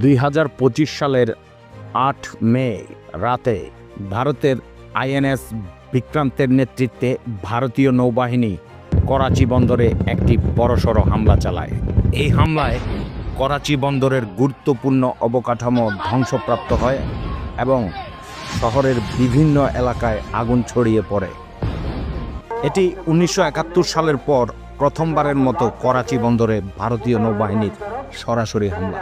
দুই হাজার পঁচিশ সালের আট মে রাতে ভারতের আইএনএস বিক্রান্তের নেতৃত্বে ভারতীয় নৌবাহিনী করাচি বন্দরে একটি বড়সড় হামলা চালায়। এই হামলায় করাচি বন্দরের গুরুত্বপূর্ণ অবকাঠামো ধ্বংসপ্রাপ্ত হয় এবং শহরের বিভিন্ন এলাকায় আগুন ছড়িয়ে পড়ে। এটি উনিশশো একাত্তর সালের পর প্রথমবারের মতো করাচি বন্দরে ভারতীয় নৌবাহিনীর সরাসরি হামলা।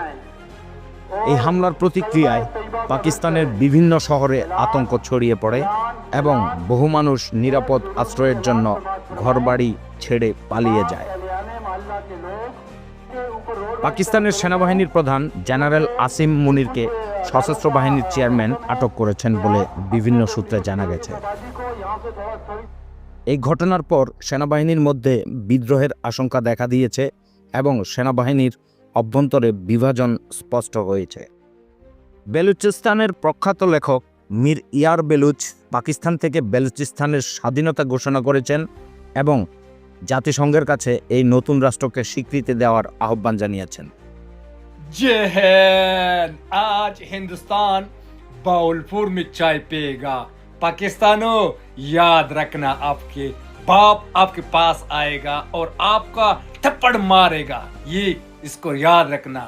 এই হামলার প্রতিক্রিয়ায় পাকিস্তানের বিভিন্ন শহরে আতঙ্ক ছড়িয়ে পড়ে এবং বহু মানুষ নিরাপদ আশ্রয়ের জন্য ঘরবাড়ি ছেড়ে পালিয়ে যায়। পাকিস্তানের সেনাবাহিনীর প্রধান জেনারেল আসিম মুনিরকে সশস্ত্র বাহিনীর চেয়ারম্যান আটক করেছেন বলে বিভিন্ন সূত্রে জানা গেছে। এই ঘটনার পর সেনাবাহিনীর মধ্যে বিদ্রোহের আশঙ্কা দেখা দিয়েছে এবং সেনাবাহিনীর অভ্যন্তরে বিভাজন স্পষ্ট হয়েছে বেলুচিস্তানের প্রখ্যাত লেখক মীর ইয়ার বেলুচ পাকিস্তান থেকে বেলুচিস্তানের স্বাধীনতা ঘোষণা করেছেন এবং জাতিসংঘের কাছে এই নতুন রাষ্ট্রকে স্বীকৃতি দেওয়ার আহ্বান জানিয়েছেন जय हिंद आज हिंदुस्तान बाउलपुर में चाय पिएगा पाकिस्तानो याद रखना आपके बाप आपके पास आएगा और आपका थप्पड़ मारेगा ये इसको याद रखना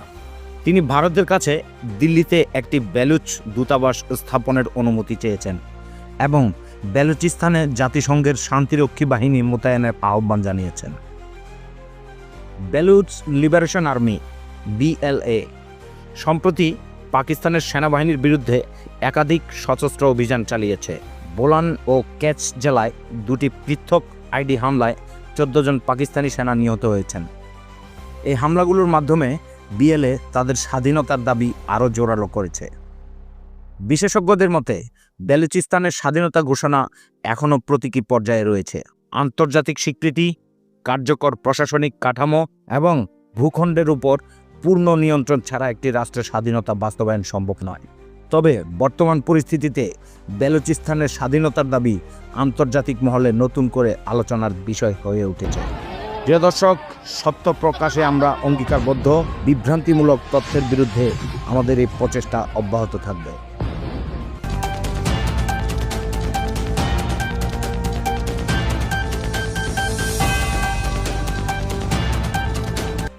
তিনি ভারতের কাছে দিল্লিতে একটি বেলুচ দূতাবাস স্থাপনের অনুমতি চেয়েছেন এবং বেলুচিস্তানে জাতিসংঘের শান্তিরক্ষী বাহিনী মোতায়েনের আহ্বান জানিয়েছেন বেলুচ লিবারেশন আর্মি বিএলএ সম্প্রতি পাকিস্তানের সেনাবাহিনীর বিরুদ্ধে একাধিক সশস্ত্র অভিযান চালিয়েছে বোলান ও ক্যাচ জেলায় দুটি পৃথক আইডি হামলায় চোদ্দ জন পাকিস্তানি সেনা নিহত হয়েছেন এই হামলাগুলোর মাধ্যমে বিএলএ তাদের স্বাধীনতার দাবি আরও জোরালো করেছে। বিশেষজ্ঞদের মতে, বেলুচিস্তানের স্বাধীনতা ঘোষণা এখনও প্রতীকী পর্যায়ে রয়েছে। আন্তর্জাতিক স্বীকৃতি, কার্যকর প্রশাসনিক কাঠামো এবং ভূখণ্ডের উপর পূর্ণ নিয়ন্ত্রণ ছাড়া একটি রাষ্ট্রের স্বাধীনতা বাস্তবায়ন সম্ভব নয়। তবে বর্তমান পরিস্থিতিতে বেলুচিস্তানের স্বাধীনতার দাবি আন্তর্জাতিক মহলে নতুন করে আলোচনার বিষয় হয়ে উঠেছে। প্রিয় দর্শক সত্য প্রকাশে আমরা অঙ্গীকারবদ্ধ বিভ্রান্তিমূলক তথ্যের বিরুদ্ধে আমাদের এই প্রচেষ্টা অব্যাহত থাকবে।